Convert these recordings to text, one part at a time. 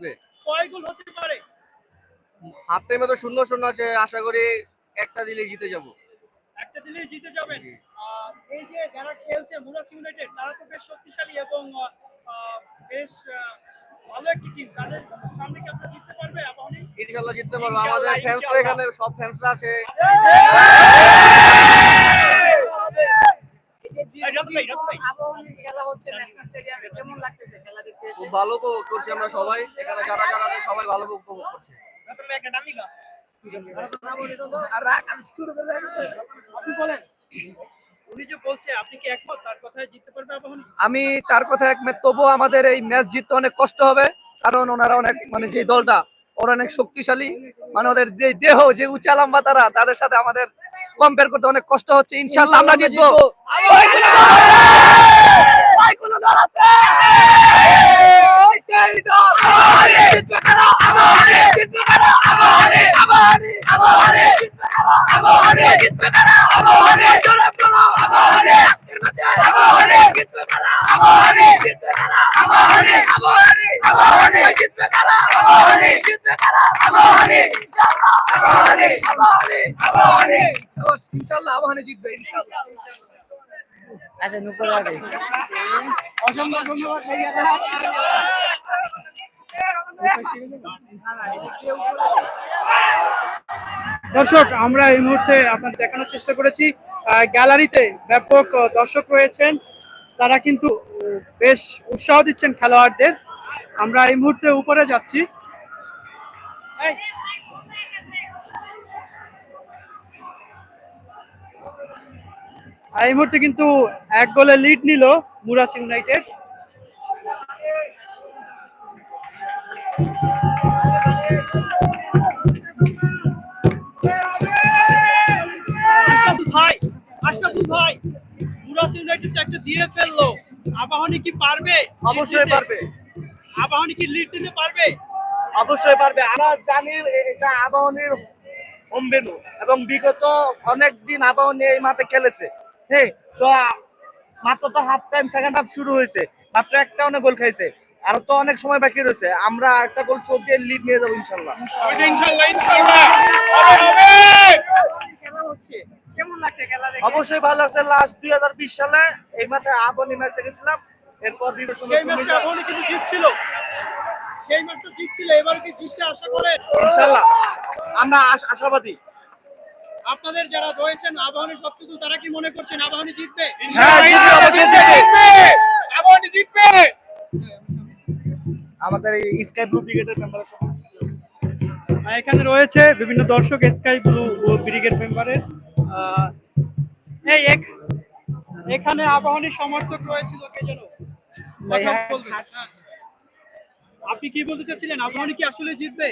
জিতবে কয় গোল হতে পারে? হাফ টাইমে তো শূন্য শূন্য আছে আশা করি একটা দিলেই জিতে যাব। একটা দিলেই জিতে যাবেন। এই যে যারা খেলছে মুরাস ইউনাইটেড তারা তো বেশ শক্তিশালী এবং বেশ ভালো একটি টিম তাদের সামনে কি আপনারা জিততে পারবে জিততে পারব। আমাদের ফ্যান্সরা। এখানে সব ফ্যান্সরা আছে এই রতন ভাই, রতন ভাই। আবাহনীর খেলা হচ্ছে ন্যাশনাল স্টেডিয়ামে কেমন লাগতেছে খেলা দেখতে খুব ভালো উপভোগ করছি আমরা সবাই। এখানে যারা যারা আছে সবাই ভালো উপভোগ করছে। আমি শুরু করে দিলাম। আপনি বলেন উনি যে বলছে আপনি কি একমত তার কথায় জিততে পারবে আবাহনী আমি তার কথা একমত। তবুও আমাদের এই ম্যাচ জিততে অনেক কষ্ট হবে কারণ ওনারা অনেক মানে যে দলটা ওরা অনেক শক্তিশালী। মানে ওদের যে দেহ যে উঁচা লম্বা তারা তাদের সাথে আমাদের কম্পেয়ার করতে অনেক কষ্ট হচ্ছে। ইনশাল্লাহ আমরা জিতবো। ইনশাআল্লাহ! আবাহনী! জিতবে ইনশাআল্লাহ আচ্ছা নুপুর দর্শক, আমরা এই মুহূর্তে আপনাদের দেখানোর চেষ্টা করেছি গ্যালারিতে ব্যাপক দর্শক রয়েছেন। তারা কিন্তু বেশ উৎসাহ দিচ্ছেন খেলোয়াড়দের। আমরা এই মুহূর্তে উপরে যাচ্ছি। এই মুহূর্তে কিন্তু এক গোলে লিড নিল। মুরাস ইউনাইটেড ভাই আশরাফুল ভাই মুরাস ইউনাইটেড একটা দিয়ে ফেলল। আবাহনী কি পারবে? অবশ্যই পারবে। আবাহনী কি লিড দিতে পারবে? অবশ্যই পারবে। আমরা জানি এটা আবাহনীর হোম ভেন্যু এবং বিগত অনেক দিন আবাহনী এই মাঠে খেলেছে। হ্যাঁ তো মাত্র তো হাফ টাইম সেকেন্ড হাফ শুরু হয়েছে। মাত্র একটা অনেক গোল খাইছে। আর তো অনেক সময় বাকি রয়েছে। আমরা একটা গোল চোখ দিয়ে লিড নিয়ে যাব ইনশাল্লাহ ইনশাআল্লাহ। ইনশাআল্লাহ খেলা হচ্ছে। কেমন লাগছে খেলা দেখে? অবশ্যই ভালো আছে। লাস্ট দুই হাজার বিশ সালে এই মাঠে আবাহনী ম্যাচ দেখেছিলাম। এরপর জিতছিল। সেই ম্যাচটা জিতছিল। এবার কি জিততে আশা করেন? ইনশাল্লাহ আমরা আশ- আশাবাদী। আপনাদের যারা রয়েছেন আবাহনীর ভক্তগুলো তারা কি মনে করছেন আবাহনী জিতবে? হ্যাঁ, জিতবে, অবশ্যই জিতবে। আবাহনী জিতবে। আমাদের এই স্কাই ব্লু ব্রিগেডের মেম্বার এখানে রয়েছে বিভিন্ন দর্শক স্কাই ব্লু ব্রিগেড মেম্বারের আহ, এই এক- এখানে আবাহনীর সমর্থক রয়েছিল কে যেন। হ্যাঁ। আপনি কি বলতে চাচ্ছিলেন? আবাহনী কি আসলে জিতবে?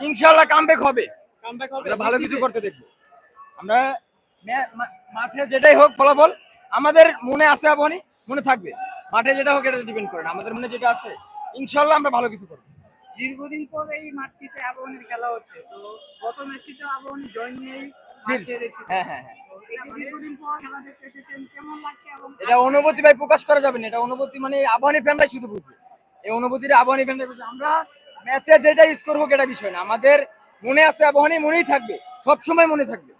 ইনশাআল্লাহ কামব্যাক হবে। কামব্যাক হবে? ভালো কিছু করতে দেখব। আমরা মাঠে যেটাই হোক ফলাফল আমাদের মনে আছে আবাহনী মনে থাকবে। মাঠে যেটা হোক এটা ডিপেন্ড করে না আমাদের মনে যেটা আছে ইনশাল্লাহ আমরা ভালো কিছু করব। দীর্ঘদিন পর এই মাঠটিতে আবাহনীর খেলা হচ্ছে তো গত ম্যাচটিতে আবাহনী জয় নিয়েই হ্যাঁ হ্যাঁ হ্যাঁ। এটা অনুভূতি ভাই প্রকাশ করা যাবে না এটা অনুভূতি মানে আবাহনী ফ্যানরাই শুধু বুঝবে। এই অনুভূতিটা আবাহনী ফ্যানরাই বুঝবে। আমরা ম্যাচে যেটা স্কোর হোক এটা বিষয় না আমাদের মনে আছে আবাহনী মনেই থাকবে সবসময় মনে থাকবে।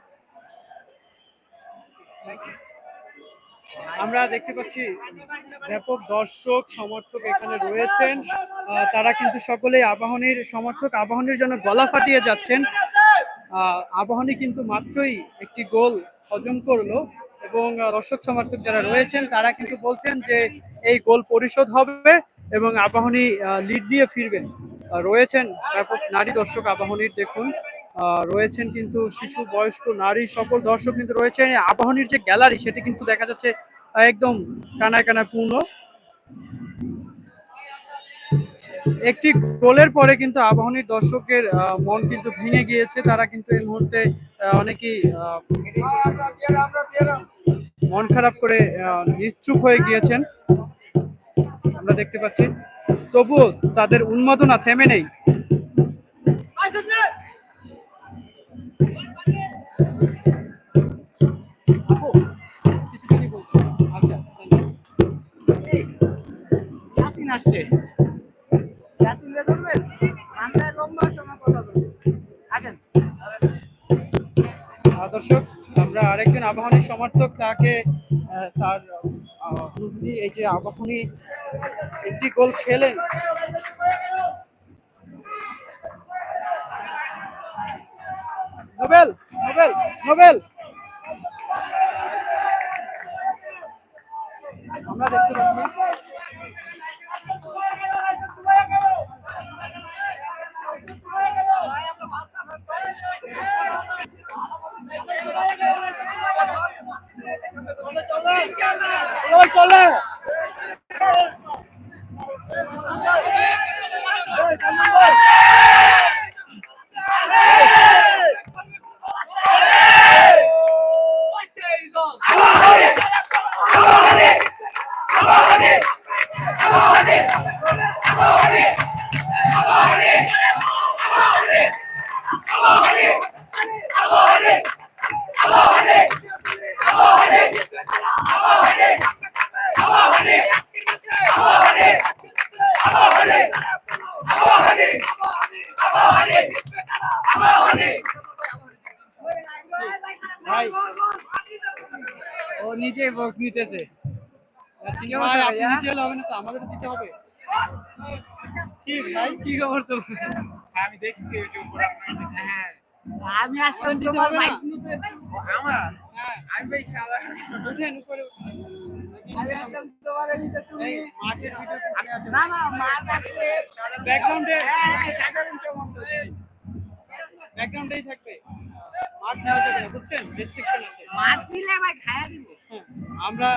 আমরা দেখতে পাচ্ছি ব্যাপক দর্শক, সমর্থক এখানে রয়েছেন। তারা কিন্তু সকলেই আবাহনীর সমর্থক, আবাহনীর জন্য গলা ফাটিয়ে যাচ্ছেন। আবাহনী কিন্তু মাত্রই একটি গোল হজম করল এবং দর্শক, সমর্থক যারা রয়েছেন, তারা কিন্তু বলছেন যে এই গোল পরিশোধ হবে এবং আবাহনী লিড দিয়ে ফিরবেন। রয়েছেন ব্যাপক নারী দর্শক আবাহনীর, দেখুন। রয়েছেন কিন্তু শিশু, বয়স্ক, নারী, সকল দর্শক কিন্তু রয়েছেন। আবাহনীর যে গ্যালারি, সেটি কিন্তু দেখা যাচ্ছে একদম কানায় কানায় পূর্ণ। একটি গোলের পরে কিন্তু আবাহনীর দর্শকের মন কিন্তু ভেঙে গিয়েছে। তারা কিন্তু এই মুহূর্তে অনেকেই মন খারাপ করে নিশ্চুপ হয়ে গিয়েছেন। আমরা দেখতে পাচ্ছি। তবুও তাদের উন্মাদনা থেমে নেই। আসছে ইয়াসিনরে আমরা লম্বা সময় কথা দর্শক, আমরা আরেকজন আবাহনী সমর্থক, তাকে তার এই যে আবাহনী একটি গোল খেলেন। নোবেল নোবেল নোবেল। আমরা দেখতে পাচ্ছি। ভাই। ও নিজে বক্স নিতেছে। ভাই আপনি নিচে হবে না আমাদের দিতে হবে। কি ভাই কি খবর তো আমি দেখছি ওই যে উপরে হ্যাঁ আমি দিতে না? আমার? হ্যাঁ। ভাই সাদা উঠেন উপরে না না আসলে ব্যাকগ্রাউন্ডে হ্যাঁ সাধারণ ব্যাকগ্রাউন্ডেই থাকবে। মাঠ নেওয়া যাবে না বুঝছেন? রেস্ট্রিকশন আছে। মাছ দিলে ভাই খায়া দিব। হ্যাঁ, আমরা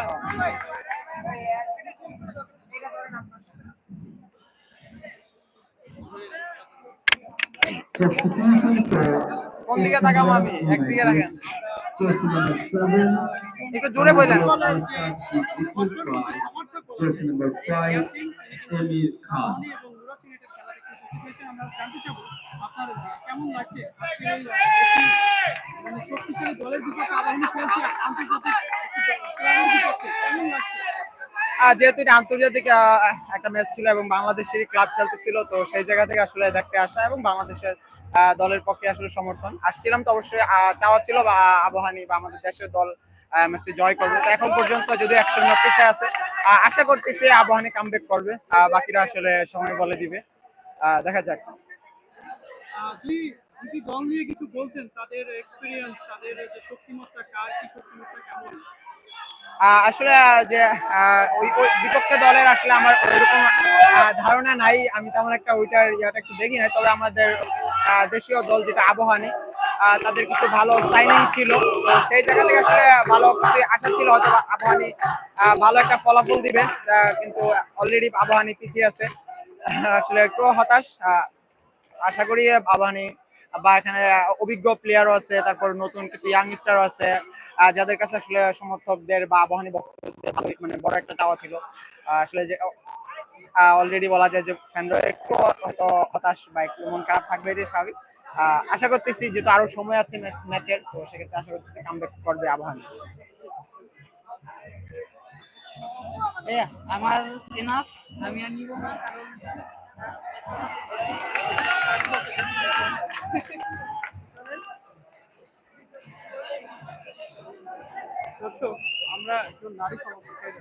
কোন দিকে তাকাবো আমি? একদিকে রাখেন। একটু জোরে বললেন এবং মুরা সিলেটের খেলা দেখতে এসেছেন। মানে আন্তর্জাতিক যেহেতু এটা আন্তর্জাতিক একটা ম্যাচ ছিল এবং বাংলাদেশের ক্লাব খেলতেছিল, তো সেই জায়গা থেকে আসলে দেখতে আসা এবং বাংলাদেশের দলের পক্ষে আসলে সমর্থন। আসছিলাম তো অবশ্যই চাওয়া ছিল বা আবহানি বা আমাদের দেশের দল ম্যাচটি জয় করবে। তো এখন পর্যন্ত যদি একশো পিছিয়ে আছে আশা করতেছি আবহানি কামব্যাক করবে। বাকিরা আসলে সময় বলে দিবে। দেখা যাক। আহ, দল নিয়ে কিছু বলতেন তাদের এক্সপিরিয়েন্স তাদের যে শক্তিমত্তা কার কি শক্তিমত্তা কেমন? আসলে যে ওই ওই বিপক্ষে দলের আসলে আমার ওইরকম ধারণা নাই। আমি তেমন একটা ওইটার ইয়াটা একটু দেখি নাই। তবে আমাদের দেশীয় দল যেটা আবহানি তাদের কিছু ভালো সাইনিং ছিল। তো সেই জায়গা থেকে আসলে ভালো কিছু আশা ছিল। হয়তো আবহানি ভালো একটা ফলাফল দিবে কিন্তু অলরেডি আবহানি পিছিয়ে আছে। আসলে একটু হতাশ আশা করি আবহানি বা এখানে অভিজ্ঞ প্লেয়ারও আছে, তারপর নতুন কিছু ইয়াংস্টারও আছে যাদের কাছে আসলে সমর্থকদের বা আবহানী ভক্তদের মানে বড় একটা চাওয়া ছিল। আসলে যে অলরেডি বলা যায় যে ফ্যানরা একটু হয়তো হতাশ বা একটু মন খারাপ থাকবে, এটাই স্বাভাবিক। আশা করতেছি যেহেতু আরও সময় আছে ম্যাচের, তো সেক্ষেত্রে আশা করতেছি কামব্যাক করবে আবহানী। আমার এনাফ আমি আর নিব না কারণ দর্শক আমরা একজন নারী সমর্থকের